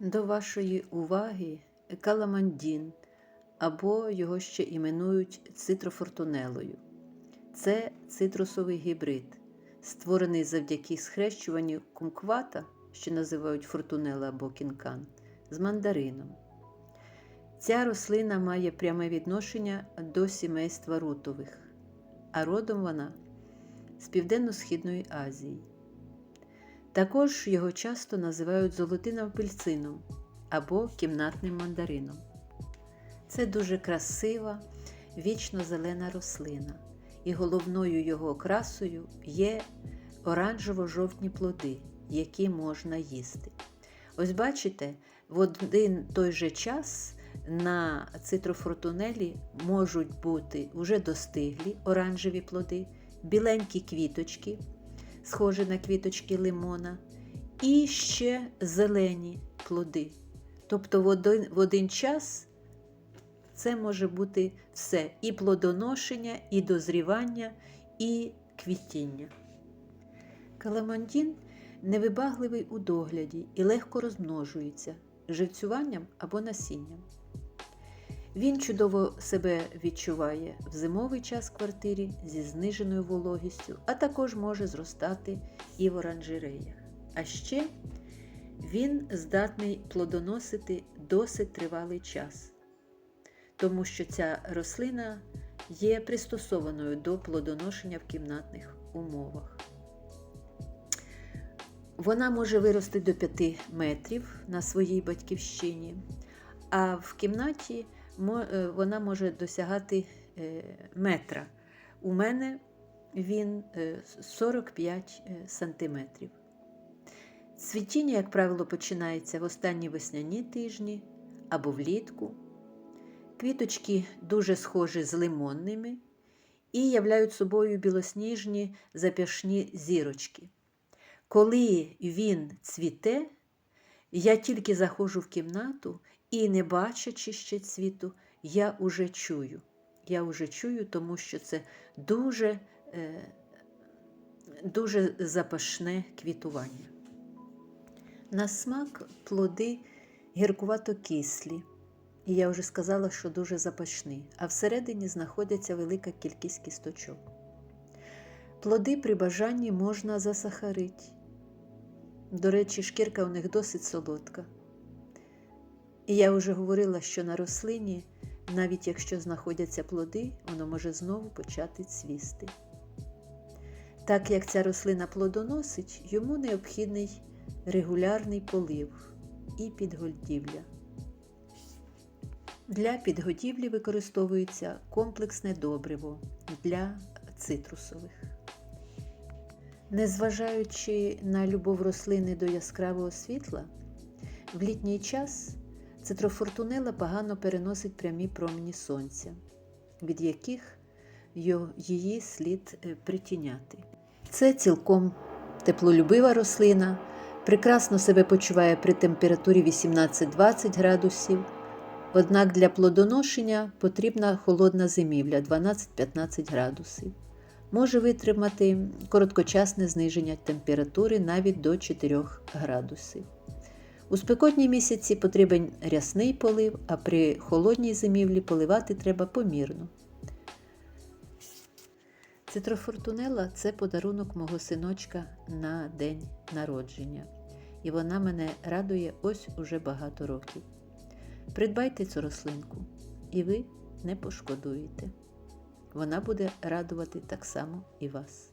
До вашої уваги каламандін, або його ще іменують цитрофортунелою. Це цитрусовий гібрид, створений завдяки схрещуванню кумквата, що називають фортунела або кінкан, з мандарином. Ця рослина має пряме відношення до сімейства рутових, а родом вона з Південно-Східної Азії. Також його часто називають золотим апельсином або кімнатним мандарином. Це дуже красива, вічно-зелена рослина, і головною його окрасою є оранжево-жовтні плоди, які можна їсти. Ось бачите, в один той же час на цитрофортунелі можуть бути уже достиглі оранжеві плоди, біленькі квіточки, схожі на квіточки лимона, і ще зелені плоди. Тобто в один, в один час це може бути все: і плодоношення, і дозрівання, і квітіння. Каламандін невибагливий у догляді і легко розмножується живцюванням або насінням. Він чудово себе відчуває в зимовий час в квартирі зі зниженою вологістю, а також може зростати і в оранжереях. А ще він здатний плодоносити досить тривалий час, тому що ця рослина є пристосованою до плодоношення в кімнатних умовах. Вона може вирости до 5 метрів на своїй батьківщині, а в кімнаті вона може досягати метра. У мене він 45 сантиметрів. Цвітіння, як правило, починається в останні весняні тижні або влітку. Квіточки дуже схожі з лимонними і являють собою білосніжні запашні зірочки. Коли він цвіте, я тільки заходжу в кімнату і, не бачачи ще цвіту, я уже чую. Я вже чую, тому що це дуже, дуже запашне квітування. На смак плоди гіркувато кислі, і я вже сказала, що дуже запашні, а всередині знаходиться велика кількість кісточок. Плоди при бажанні можна засахарити. До речі, шкірка у них досить солодка. І я вже говорила, що на рослині, навіть якщо знаходяться плоди, воно може знову почати цвісти. Так як ця рослина плодоносить, йому необхідний регулярний полив і підгодівля. Для підгодівлі використовується комплексне добриво для цитрусових. Незважаючи на любов рослини до яскравого світла, в літній час цитрофортунела погано переносить прямі промені сонця, від яких її слід притіняти. Це цілком теплолюбива рослина, прекрасно себе почуває при температурі 18-20 градусів, однак для плодоношення потрібна холодна зимівля 12-15 градусів. Може витримати короткочасне зниження температури навіть до 4 градусів. У спекотні місяці потрібен рясний полив, а при холодній зимівлі поливати треба помірно. Цитрофортунела це подарунок мого синочка на день народження, і вона мене радує ось уже багато років. Придбайте цю рослинку, і ви не пошкодуєте. Вона буде радувати так само і вас.